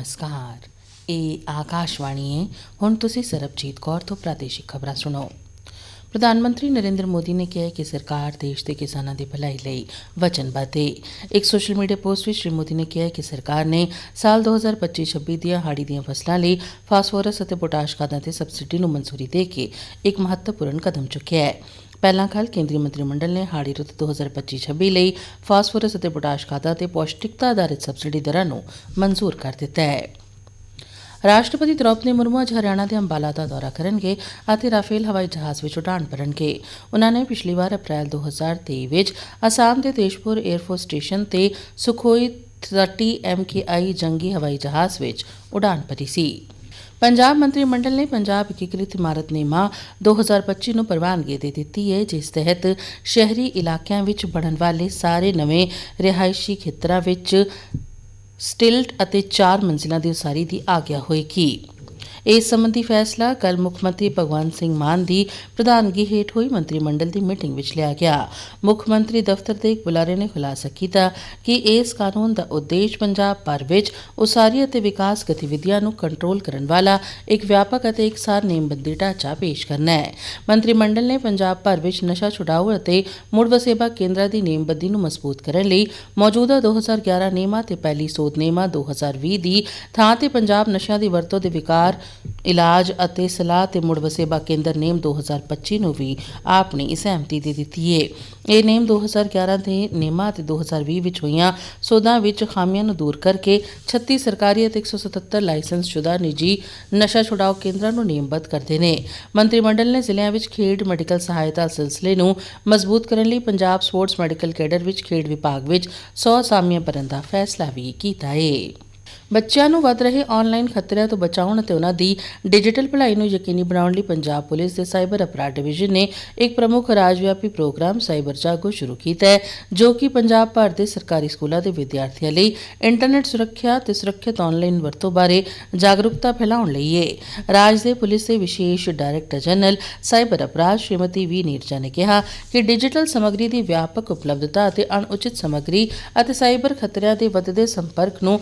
ਨਮਸਕਾਰ। ਇਹ ਆਕਾਸ਼ਵਾਣੀ ਹੈ। ਹੁਣ ਤੁਸੀਂ ਸਰਬਜੀਤ ਕੌਰ ਤੋਂ ਪ੍ਰਾਦੇਸ਼ਿਕ ਖਬਰਾਂ ਸੁਣੋ। ਪ੍ਰਧਾਨ ਮੰਤਰੀ ਨਰਿੰਦਰ ਮੋਦੀ ਨੇ ਕਿਹਾ ਕਿ ਸਰਕਾਰ ਦੇਸ਼ ਦੇ ਕਿਸਾਨਾਂ ਦੀ ਭਲਾਈ ਲਈ ਵਚਨਬੱਧ ਹੈ ਇੱਕ ਸੋਸ਼ਲ ਮੀਡੀਆ ਪੋਸਟ ਵਿੱਚ ਸ਼੍ਰੀ ਮੋਦੀ ਨੇ ਕਿਹਾ ਕਿ ਸਰਕਾਰ ਨੇ ਸਾਲ 2025-26 ਦੀਆਂ ਹਾੜੀ ਦੀਆਂ ਫਸਲਾਂ ਲਈ ਫਾਸਫੋਰਸ ਅਤੇ ਪੋਟਾਸ਼ ਖਾਦਾਂ ਤੇ ਸਬਸਿਡੀ ਨੂੰ ਮਨਜ਼ੂਰੀ ਦੇ ਕੇ ਇੱਕ ਮਹੱਤਵਪੂਰਨ ਕਦਮ ਚੁੱਕਿਆ ਹੈ। ਪਹਿਲਾਂ ਕੱਲ ਕੇਂਦਰੀ ਮੰਤਰੀ ਮੰਡਲ ਨੇ ਹਾੜੀ ਰੁੱਤ 2025-26 ਲਈ ਫਾਸਫੋਰਸ ਅਤੇ ਪੋਟਾਸ਼ ਖਾਦਾਂ ਤੇ ਪੌਸ਼ਟਿਕਤਾ ਆਧਾਰਿਤ ਸਬਸਿਡੀ ਦਰਾਂ ਨੂੰ ਮਨਜ਼ੂਰ ਕਰ ਦਿੱਤਾ ਹੈ। ਰਾਸ਼ਟਰਪਤੀ ਦ੍ਰੌਪਦੀ ਮੁਰਮੂ ਅੱਜ ਹਰਿਆਣਾ ਦੇ ਅੰਬਾਲਾ ਦਾ ਦੌਰਾ ਕਰਨਗੇ ਅਤੇ ਰਾਫੇਲ ਹਵਾਈ ਜਹਾਜ਼ ਵਿੱਚ ਉਡਾਣ ਭਰਨਗੇ। ਉਨ੍ਹਾਂ ਨੇ ਪਿਛਲੀ ਵਾਰ ਅਪ੍ਰੈਲ 2023 ਵਿੱਚ ਅਸਾਮ ਦੇ ਤੇਜਪੁਰ 에ਅਰਫੋਰਸ ਸਟੇਸ਼ਨ ਤੇ ਸੁਖੋਈ 30 MKI ਜੰਗੀ ਹਵਾਈ ਜਹਾਜ਼ ਵਿੱਚ ਉਡਾਣ ਭਰੀ ਸੀ। ਪੰਜਾਬ ਮੰਤਰੀ ਮੰਡਲ ਨੇ ਪੰਜਾਬ ਏਕੀਕ੍ਰਿਤ ਇਮਾਰਤ ਨਿਯਮਾਂ 2025 ਨੂੰ ਪ੍ਰਵਾਨਗੀ ਦੇ ਦਿੱਤੀ ਹੈ, ਜਿਸ ਤਹਿਤ ਸ਼ਹਿਰੀ ਇਲਾਕਿਆਂ ਵਿੱਚ ਬਣਨ ਵਾਲੇ ਸਾਰੇ ਨਵੇਂ ਰਿਹਾਇਸ਼ੀ ਖੇਤਰਾਂ ਵਿੱਚ ਸਟਿਲਟ ਅਤੇ 4 ਮੰਜ਼ਿਲਾਂ ਦੀ ਉਸਾਰੀ ਦੀ ਆਗਿਆ ਹੋਏਗੀ। ਇਸ ਸੰਬੰਧੀ ਫੈਸਲਾ ਕੱਲ ਮੁੱਖ ਮੰਤਰੀ ਭਗਵੰਤ ਸਿੰਘ ਮਾਨ ਦੀ ਪ੍ਰਧਾਨਗੀ ਹੇਠ ਹੋਈ ਮੰਤਰੀ ਮੰਡਲ ਦੀ ਮੀਟਿੰਗ ਵਿੱਚ ਲਿਆ ਗਿਆ। ਮੁੱਖ ਮੰਤਰੀ ਦਫ਼ਤਰ ਦੇ ਇੱਕ ਬੁਲਾਰੇ ਨੇ ਖੁਲਾਸਾ ਕੀਤਾ ਕਿ ਇਸ ਕਾਨੂੰਨ ਦਾ ਉਦੇਸ਼ ਪੰਜਾਬ ਭਰ ਵਿੱਚ ਉਸਾਰੀ ਅਤੇ ਵਿਕਾਸ ਗਤੀਵਿਧੀਆਂ ਨੂੰ ਕੰਟਰੋਲ ਕਰਨ ਵਾਲਾ ਇੱਕ ਵਿਆਪਕ ਅਤੇ ਇਕਸਾਰ ਨੇਮਬੰਦੀ ਢਾਂਚਾ ਪੇਸ਼ ਕਰਨਾ ਹੈ। ਮੰਤਰੀ ਮੰਡਲ ਨੇ ਪੰਜਾਬ ਭਰ ਵਿੱਚ ਨਸ਼ਾ ਛੁਡਾਓ ਅਤੇ ਮੁੜ ਵਸੇਬਾ ਕੇਂਦਰਾਂ ਦੀ ਨੇਮਬੰਦੀ ਨੂੰ ਮਜ਼ਬੂਤ ਕਰਨ ਲਈ ਮੌਜੂਦਾ 2011 ਨੇਮਾਂ ਤੇ ਪਹਿਲੀ ਸੋਧ ਨੇਮਾਂ 2020 ਦੀ ਥਾਂ ਤੇ ਪੰਜਾਬ ਨਸ਼ਿਆਂ ਦੀ ਵਰਤੋਂ ਦੇ ਵਿਕਾਰ ਇਲਾਜ ਅਤੇ ਸਲਾਹ ਤੇ ਮੁੜ ਵਸੇਬਾ ਕੇਂਦਰ ਨੇਮ 2025 ਨੂੰ ਵੀ ਆਪਣੀ ਸਹਿਮਤੀ ਦੇ ਦਿੱਤੀ ਹੈ ਇਹ ਨੇਮ 2011 ਦੇ ਨੇਮਾਂ ਅਤੇ 2020 ਵਿੱਚ ਹੋਈਆਂ ਸੋਧਾਂ ਵਿੱਚ ਖਾਮੀਆਂ ਨੂੰ ਦੂਰ ਕਰਕੇ 36 ਸਰਕਾਰੀ ਅਤੇ 177 ਲਾਇਸੈਂਸਸ਼ੁਦਾ ਨਿੱਜੀ ਨਸ਼ਾ ਛੁਡਾਓ ਕੇਂਦਰਾਂ ਨੂੰ ਨਿਯਮਬੱਧ ਕਰਦੇ ਨੇ। ਮੰਤਰੀ ਮੰਡਲ ਨੇ ਜ਼ਿਲ੍ਹਿਆਂ ਵਿੱਚ ਖੇਡ ਮੈਡੀਕਲ ਸਹਾਇਤਾ ਸਿਲਸਿਲੇ ਨੂੰ ਮਜ਼ਬੂਤ ਕਰਨ ਲਈ ਪੰਜਾਬ ਸਪੋਰਟਸ ਮੈਡੀਕਲ ਕੈਡਰ ਵਿੱਚ ਖੇਡ ਵਿਭਾਗ ਵਿੱਚ 100 ਅਸਾਮੀਆਂ ਭਰਨ ਦਾ ਫੈਸਲਾ ਵੀ ਕੀਤਾ ਹੈ ਬੱਚਿਆਂ ਨੂੰ ਵੱਧ ਰਹੇ ਆਨਲਾਈਨ ਖਤਰਿਆਂ ਤੋਂ ਬਚਾਉਣ ਅਤੇ ਉਹਨਾਂ ਦੀ ਡਿਜੀਟਲ ਭਲਾਈ ਨੂੰ ਯਕੀਨੀ ਬਣਾਉਣ ਲਈ ਪੰਜਾਬ ਪੁਲਿਸ ਦੇ ਸਾਈਬਰ ਅਪਰਾਧ ਡਿਵੀਜ਼ਨ ਨੇ ਇੱਕ ਪ੍ਰਮੁੱਖ ਰਾਜ ਵਿਆਪੀ ਪ੍ਰੋਗਰਾਮ ਸਾਈਬਰ ਜਾਗੋ ਸ਼ੁਰੂ ਕੀਤਾ ਹੈ, ਜੋ ਕਿ ਪੰਜਾਬ ਭਰ ਦੇ ਸਰਕਾਰੀ ਸਕੂਲਾਂ ਦੇ ਵਿਦਿਆਰਥੀਆਂ ਲਈ ਇੰਟਰਨੈਟ ਸੁਰੱਖਿਆ ਤੇ ਸੁਰੱਖਿਅਤ ਆਨਲਾਈਨ ਵਰਤੋਂ ਬਾਰੇ ਜਾਗਰੂਕਤਾ ਫੈਲਾਉਣ ਲਈ ਹੈ ਰਾਜ ਦੇ ਪੁਲਿਸ ਦੇ ਵਿਸ਼ੇਸ਼ ਡਾਇਰੈਕਟਰ ਜਨਰਲ ਸਾਈਬਰ ਅਪਰਾਧ ਸ਼੍ਰੀਮਤੀ ਵੀ ਨੀਰਜਾ ਨੇ ਕਿਹਾ ਕਿ ਡਿਜੀਟਲ ਸਮੱਗਰੀ ਦੀ ਵਿਆਪਕ ਉਪਲਬਧਤਾ ਅਤੇ ਅਣਉਚਿਤ ਸਮੱਗਰੀ ਅਤੇ ਸਾਈਬਰ ਖਤਰਿਆਂ ਦੇ ਵੱਧਦੇ ਸੰਪਰਕ ਨੂੰ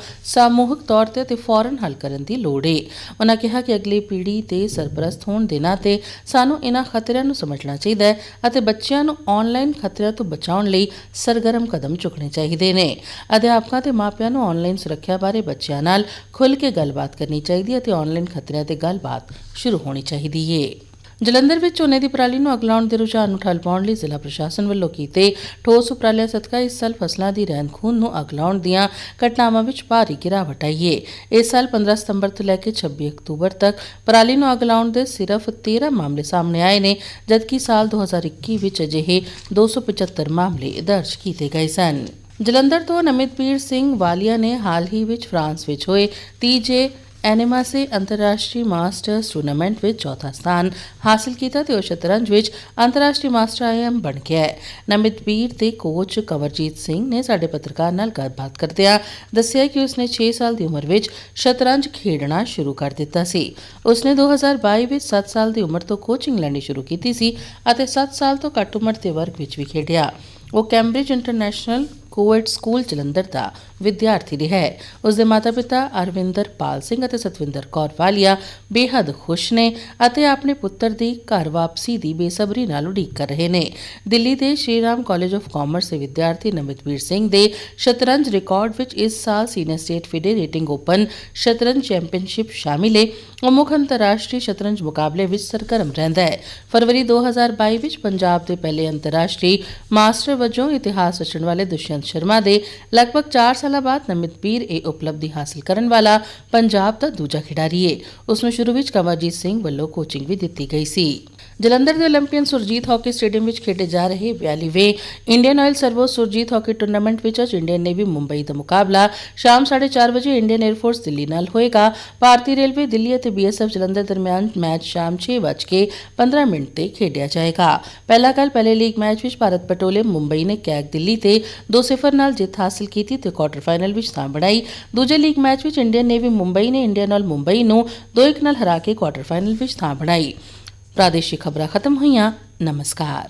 ਸਾਮੂਹਿਕ ਤੌਰ ਤੇ ਤੇ ਫੌਰਨ ਹੱਲ ਕਰਨ ਦੀ ਲੋੜ ਹੈ ਉਹਨਾਂ ਕਿਹਾ ਕਿ ਅਗਲੀ ਪੀੜ੍ਹੀ ਤੇ ਸਰਪ੍ਰਸਤ ਹੋਣ ਦੇ ਨਾਤੇ ਸਾਨੂੰ ਇਹਨਾਂ ਖਤਰਿਆਂ ਨੂੰ ਸਮਝਣਾ ਚਾਹੀਦਾ ਹੈ ਅਤੇ ਬੱਚਿਆਂ ਨੂੰ ਆਨਲਾਈਨ ਖਤਰਿਆਂ ਤੋਂ ਬਚਾਉਣ ਲਈ ਸਰਗਰਮ ਕਦਮ ਚੁੱਕਣੇ ਚਾਹੀਦੇ ਨੇ। ਅਧਿਆਪਕਾਂ ਤੇ ਮਾਪਿਆਂ ਨੂੰ ਆਨਲਾਈਨ ਸੁਰੱਖਿਆ ਬਾਰੇ ਬੱਚਿਆਂ ਨਾਲ ਖੁੱਲ੍ਹ ਕੇ ਗੱਲਬਾਤ ਕਰਨੀ ਚਾਹੀਦੀ ਹੈ ਅਤੇ ਆਨਲਾਈਨ ਖਤਰਿਆਂ ਤੇ ਗੱਲਬਾਤ ਸ਼ੁਰੂ ਹੋਣੀ ਚਾਹੀਦੀ ਹੈ ਜਲੰਧਰ ਵਿੱਚ ਝੋਨੇ ਦੀ ਪਰਾਲੀ ਨੂੰ ਅਗਲਾਉਣ ਦੇ ਰੁਝਾਨ ਨੂੰ ਠੱਲ ਪਾਉਣ ਲਈ ਜ਼ਿਲ੍ਹਾ ਪ੍ਰਸ਼ਾਸਨ ਵੱਲੋਂ ਕੀਤੇ ਠੋਸ ਉਪਰਾਲਿਆਂ ਸਦਕਾ ਇਸ ਸਾਲ ਫਸਲਾਂ ਦੀ ਰਹਿੰਦ ਖੂੰਹਦ ਨੂੰ ਅਗਲਾਉਣ ਦੀਆਂ ਘਟਨਾਵਾਂ ਵਿੱਚ ਭਾਰੀ ਗਿਰਾਵਟ ਆਈ ਹੈ ਇਸ ਸਾਲ 15 ਸਤੰਬਰ ਤੋਂ ਲੈ ਕੇ 26 ਅਕਤੂਬਰ ਤੱਕ ਪਰਾਲੀ ਨੂੰ ਅੱਗ ਲਾਉਣ ਦੇ ਸਿਰਫ 13 ਮਾਮਲੇ ਸਾਹਮਣੇ ਆਏ ਨੇ, ਜਦਕਿ ਸਾਲ 2021 ਵਿੱਚ ਅਜਿਹੇ 275 ਮਾਮਲੇ ਦਰਜ ਕੀਤੇ ਗਏ ਸਨ। ਜਲੰਧਰ ਤੋਂ ਨਮਿਤਪੀਰ ਸਿੰਘ ਵਾਲੀਆ ਨੇ ਹਾਲ ਹੀ ਵਿੱਚ ਫਰਾਂਸ ਵਿੱਚ ਹੋਏ ਤੀਜੇ ਐਨੇਮਾਸੇ ਅੰਤਰਰਾਸ਼ਟਰੀ ਮਾਸਟਰਸ ਟੂਰਨਾਮੈਂਟ ਵਿੱਚ ਚੌਥਾ ਸਥਾਨ ਹਾਸਲ ਕੀਤਾ ਤੇ ਉਹ ਸ਼ਤਰੰਜ ਵਿੱਚ ਅੰਤਰਰਾਸ਼ਟਰੀ ਮਾਸਟਰ ਆਈਐਮ ਬਣ ਗਿਆ ਹੈ। ਨਮਿਤਵੀਰ ਦੇ ਕੋਚ ਕਵਰਜੀਤ ਸਿੰਘ ਨੇ ਸਾਡੇ ਪੱਤਰਕਾਰ ਨਾਲ ਗੱਲਬਾਤ ਕਰਦਿਆਂ ਦੱਸਿਆ ਕਿ ਉਸਨੇ 6 ਸਾਲ ਦੀ ਉਮਰ ਵਿੱਚ ਸ਼ਤਰੰਜ ਖੇਡਣਾ ਸ਼ੁਰੂ ਕਰ ਦਿੱਤਾ ਸੀ। ਉਸਨੇ 2022 ਵਿੱਚ 7 ਸਾਲ ਦੀ ਉਮਰ ਤੋਂ ਕੋਚਿੰਗ ਲੈਣੀ ਸ਼ੁਰੂ ਕੀਤੀ ਸੀ ਅਤੇ 7 ਸਾਲ ਤੋਂ ਘੱਟ ਉਮਰ ਦੇ ਵਰਗ ਵਿੱਚ ਵੀ ਖੇਡਿਆ। ਉਹ Cambridge international Covid school Jalandhar ਦਾ ਵਿਦਿਆਰਥੀ ਰਿਹਾ ਹੈ। ਉਸ ਦੇ ਮਾਤਾ-ਪਿਤਾ ਅਰਵਿੰਦਰ ਪਾਲ ਸਿੰਘ ਅਤੇ ਸਤਵਿੰਦਰ ਕੌਰ ਵਾਲੀਆ ਬੇहद ਖੁਸ਼ ਨੇ ਅਤੇ ਆਪਣੇ ਪੁੱਤਰ ਦੀ ਘਰ ਵਾਪਸੀ ਦੀ ਬੇਸਬਰੀ ਨਾਲ ਉਡੀਕ ਕਰ ਰਹੇ ਨੇ। ਦਿੱਲੀ ਦੇ Shri Ram college of commerce ਦੇ ਵਿਦਿਆਰਥੀ ਨਮਿਤਵੀਰ ਸਿੰਘ ਦੇ ਸ਼ਤਰੰਜ ਰਿਕਾਰਡ ਵਿੱਚ ਇਸ ਸਾਲ senior state FIDE rating open ਸ਼ਤਰੰਜ ਚੈਂਪੀਅਨਸ਼ਿਪ ਸ਼ਾਮਿਲ ਹੈ ਉਹ ਮੁੱਖ ਅੰਤਰਰਾਸ਼ਟਰੀ ਸ਼ਤਰੰਜ ਮੁਕਾਬਲੇ ਵਿੱਚ ਸਰਗਰਮ ਰਹਿੰਦਾ ਹੈ। ਫਰਵਰੀ 2022 ਵਿੱਚ ਪੰਜਾਬ ਦੇ ਪਹਿਲੇ ਅੰਤਰਰਾਸ਼ਟਰੀ ਮਾਸਟਰ ਵਜੋਂ ਇਤਿਹਾਸ ਰਚਣ ਵਾਲੇ ਦੁਸ਼ਯੰਤ ਸ਼ਰਮਾ ਦੇ ਲਗਭਗ 4 ਸਾਲਾਂ ਬਾਅਦ ਨਮਿਤ ਪੀਰ ਇਹ ਉਪਲਬਧੀ ਹਾਸਲ ਕਰਨ ਵਾਲਾ ਪੰਜਾਬ ਦਾ ਦੂਜਾ ਖਿਡਾਰੀ ਹੈ ਉਸ ਨੂੰ ਸ਼ੁਰੂ ਵਿੱਚ ਕਮਰਜੀਤ ਸਿੰਘ ਵੱਲੋਂ ਕੋਚਿੰਗ ਵੀ ਦਿੱਤੀ ਗਈ ਸੀ। ਜਲੰਧਰ ਦੇ 올림픽ਨ ਸੁਰਜੀਤ ਹਾਕੀ ਸਟੇਡੀਅਮ ਵਿੱਚ ਖੇਡੇ ਜਾ ਰਹੇ 42ਵੇਂ Indian oil servo Surjit hockey tournament ਵਿੱਚ ਅੱਜ ਇੰਡੀਅਨ ਨੇਵੀ ਮੁੰਬਈ ਦਾ ਮੁਕਾਬਲਾ ਸ਼ਾਮ 4:30 ਵਜੇ ਇੰਡੀਅਨ 에ਅਰਫੋਰਸ ਦਿੱਲੀ ਨਾਲ ਹੋਏਗਾ। ਭਾਰਤੀ ਰੇਲਵੇ ਦਿੱਲੀ ਅਤੇ ਬੀਐਸਐਫ ਜਲੰਧਰ ਦਰਮਿਆਨ ਮੈਚ ਸ਼ਾਮ 6:15 ਮਿੰਟ ਤੇ ਖੇਡਿਆ ਜਾਏਗਾ। ਪਹਿਲਾ ਕੱਲ ਪਹਿਲੇ ਲੀਗ ਮੈਚ ਵਿੱਚ ਭਾਰਤ ਪਟੋਲੇ ਮੁੰਬਈ ਨੇ ਕੈਕ ਦਿੱਲੀ ਤੇ 2-0 ਨਾਲ ਜਿੱਤ ਹਾਸਲ ਕੀਤੀ ਤੇ ਕੁਆਟਰ ਫਾਈਨਲ ਵਿੱਚ ਥਾਂ ਬਣਾਈ। ਦੂਜੇ ਲੀਗ ਮੈਚ ਵਿੱਚ ਇੰਡੀਅਨ ਨੇਵੀ ਮੁੰਬਈ ਨੇ ਇੰਡੀਅਨ ਆਲ ਮੁੰਬਈ ਨੂੰ 2-1 ਨਾਲ ਹਰਾ ਕੇ ਕੁਆਟਰ ਫਾਈਨਲ ਵਿੱਚ ਥਾਂ ਬਣਾਈ। પ્રાદેશિક ખબਰਾਂ ખતમ હોਈਆਂ નમસ્કાર